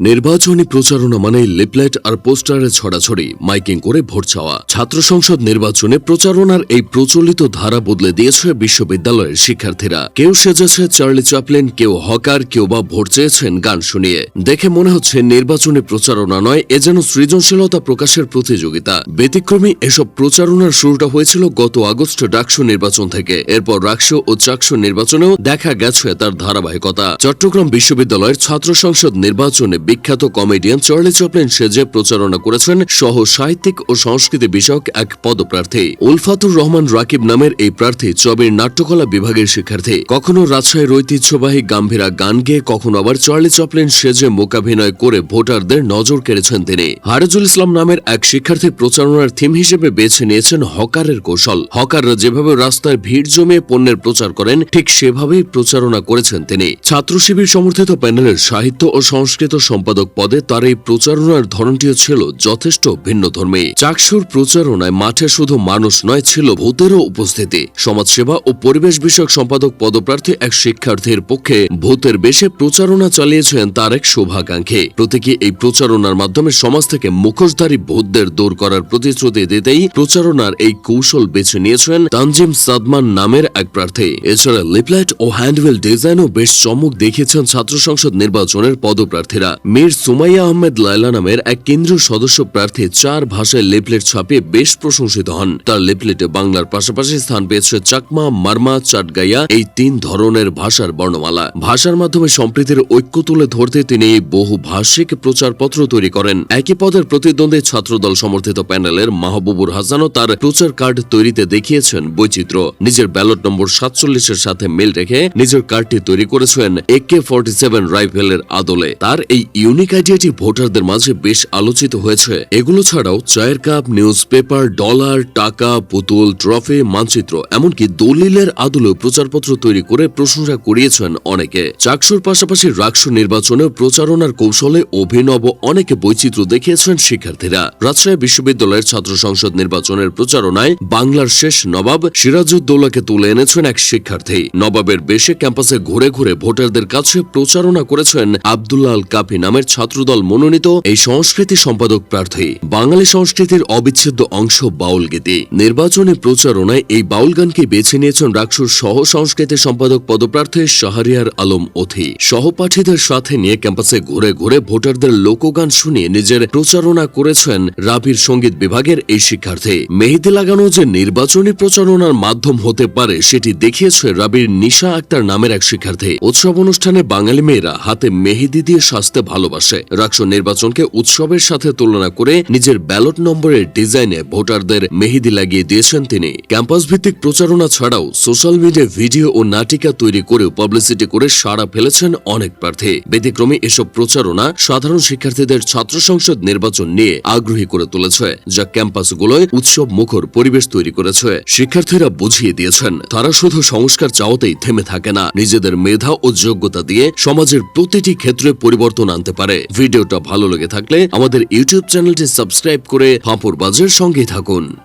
নির্বাচনী প্রচারণা মানে লিপলেট আর পোস্টারে ছড়াছড়ি, মাইকিং করে ভোট চাওয়া। ছাত্র সংসদ নির্বাচনে প্রচারণার এই প্রচলিত ধারা বদলে দিয়েছে বিশ্ববিদ্যালয়ের শিক্ষার্থীরা। কেউ সেজেছে চার্লি চ্যাপলিন, কেউ হকার, কেউ বা ভোট চেয়েছেন গান শুনিয়ে। দেখে মনে হচ্ছে নির্বাচনী প্রচারণা নয়, এ যেন সৃজনশীলতা প্রকাশের প্রতিযোগিতা। ব্যতিক্রমী এসব প্রচারণার শুরুটা হয়েছিল গত আগস্ট ডাকসু নির্বাচন থেকে। এরপর রাকসু ও চাকসু নির্বাচনেও দেখা গেছে তার ধারাবাহিকতা। চট্টগ্রাম বিশ্ববিদ্যালয়ের ছাত্র সংসদ নির্বাচনে বিখ্যাত কমেডিয়ান চার্লি চ্যাপলিন সেজে প্রচারণা করেছেন সহ সাহিত্যিক ও সংস্কৃতি বিষয়ক এক পদপ্রার্থী। উলফাতুর রহমান রাকিব নামের এই প্রার্থী চবের নাট্যকলা বিভাগের শিক্ষার্থী। কখনো রাজশাহীর ঐতিহ্যবাহী গাম্ভীরা গান গেয়ে কখনো আবার চার্লি চ্যাপলিন সেজে মোকাভিনয় করে ভোটারদের নজর কেড়েছেন তিনি। হারেজুল ইসলাম নামের এক শিক্ষার্থী প্রচারণার থিম হিসেবে বেছে নিয়েছেন হকারের কৌশল। হকাররা যেভাবে রাস্তায় ভিড় জমিয়ে পণ্যের প্রচার করেন, ঠিক সেভাবেই প্রচারণা করেছেন তিনি। ছাত্র শিবির সমর্থিত প্যানেলের সাহিত্য ও সংস্কৃত সম্পাদক পদে তার এই প্রচারণার ধরনটিও ছিল যথেষ্ট ভিন্ন ধর্মে। চাকসুর প্রচারণায় মাঠে শুধু মানুষ নয়, ছিল ভূতেরও উপস্থিতি। সমাজসেবা ও পরিবেশ বিষয়ক সম্পাদক পদপ্রার্থী এক শিক্ষার্থীর পক্ষে ভূতের বেশে প্রচারণা চালিয়েছেন তার এক শুভাকাঙ্ক্ষী। প্রতীকী এই প্রচারণার মাধ্যমে সমাজ থেকে মুখোশধারী ভূতদের দূর করার প্রতিশ্রুতি দিতেই প্রচারণার এই কৌশল বেছে নিয়েছেন তানজিম সাদমান নামের এক প্রার্থী। এছাড়া লিপলাইট ও হ্যান্ডওয়েল ডিজাইনও বেশ চমক দেখিয়েছেন ছাত্র সংসদ নির্বাচনের পদপ্রার্থীরা। মীর সুমাইয়া আহমেদ লায়লা নামের এক কেন্দ্রীয় সদস্য প্রার্থী চার ভাষায় লিপলেট ছাপিয়ে বেশ প্রশংসিত হন। তার লিপলেটে বাংলার পাশাপাশি স্থান পেয়েছে চাকমা, মারমা, চাটগাইয়া, এই তিন ধরনের ভাষার বর্ণমালা। ভাষার মাধ্যমে সম্প্রীতির ঐক্য তুলে ধরতে তিনি বহু ভাষিক প্রচারপত্র তৈরি করেন। একই পদের প্রতিদ্বন্দ্বী ছাত্রদল সমর্থিত প্যানেলের মাহবুবুর হাসানও তার প্রচার কার্ড তৈরিতে দেখিয়েছেন বৈচিত্র্য। নিজের ব্যালট নম্বর সাতচল্লিশের সাথে মিল রেখে নিজের কার্ডটি তৈরি করেছেন একে ফর্টি সেভেন রাইফেলের আদলে। তার এই ইউনিক আইডিয়াটি ভোটারদের মাঝে বেশ আলোচিত হয়েছে। এগুলো ছাড়াও চায়ের কাপ নিউজ পেপার ডলার টাকা, পুতুল ট্রফি মানচিত্র, এমনকি দলিলের আদলেও প্রচারপত্র তৈরি করে প্রশংসা করিয়েছেন অনেকে। চাকসুর পাশাপাশি রাকসু নির্বাচনে প্রচারণার কৌশলে অভিনব অনেকে বৈচিত্র্য দেখিয়েছেন শিক্ষার্থীরা। রাজশাহী বিশ্ববিদ্যালয়ের ছাত্র সংসদ নির্বাচনের প্রচারণায় বাংলার শেষ নবাব সিরাজউদ্দৌলাকে তুলে এনেছেন এক শিক্ষার্থী। নবাবের বেশে ক্যাম্পাসে ঘুরে ঘুরে ভোটারদের কাছে প্রচারণা করেছেন আবদুল্লাহ আল কাফি নামের ছাত্রদল মনোনীত এই সংস্কৃতি সম্পাদক প্রার্থী, বাঙালি সংস্কৃতির অবিচ্ছেদ্য অংশ বাউল গীতি। নির্বাচনী প্রচারণায় এই বাউল গানকে বেছে নিয়েছেন রাকসুর সহ সংস্কৃতি সম্পাদক পদপ্রার্থী শাহরিয়ার আলম অথি সহপাঠীদের সাথে নিয়ে ক্যাম্পাসে ঘুরে ঘুরে ভোটারদের লোকগান শুনিয়ে নিজের প্রচারণা করেছেন রাবির সংগীত বিভাগের এই শিক্ষার্থী। মেহেদি লাগানো যে নির্বাচনী প্রচারণার মাধ্যম হতে পারে, সেটি দেখিয়েছে রাবির নিশা আক্তার নামের এক শিক্ষার্থী। উৎসব অনুষ্ঠানে বাঙালি মেয়েরা হাতে মেহেদি দিয়ে সাজতে ভালোবাসে। রাকসু নির্বাচনকে উৎসবের সাথে তুলনা করে নিজের ব্যালট নম্বরের ডিজাইনে ভোটারদের মেহেদি লাগিয়ে দিয়েছেন তিনি। ক্যাম্পাস ভিত্তিক প্রচারণা ছাড়াও সোশ্যাল মিডিয়া ভিডিও ও নাটিকা তৈরি করেও পাবলিসিটি করে সাড়া ফেলেছেন অনেক প্রার্থী। ব্যতিক্রমে এসব প্রচারণা সাধারণ শিক্ষার্থীদের ছাত্র সংসদ নির্বাচন নিয়ে আগ্রহী করে তুলেছে, যা ক্যাম্পাসগুলোয় উৎসব মুখর পরিবেশ তৈরি করেছে। শিক্ষার্থীরা বুঝিয়ে দিয়েছেন, তারা শুধু সংস্কার চাওয়াতেই থেমে থাকে না, নিজেদের মেধা ও যোগ্যতা দিয়ে সমাজের প্রতিটি ক্ষেত্রে পরিবর্তন আনতে পারে। ভিডিওটা ভালো লেগে থাকলে আমাদের ইউটিউব চ্যানেলটি সাবস্ক্রাইব করে হাঁপুর বাজের সঙ্গে থাকুন।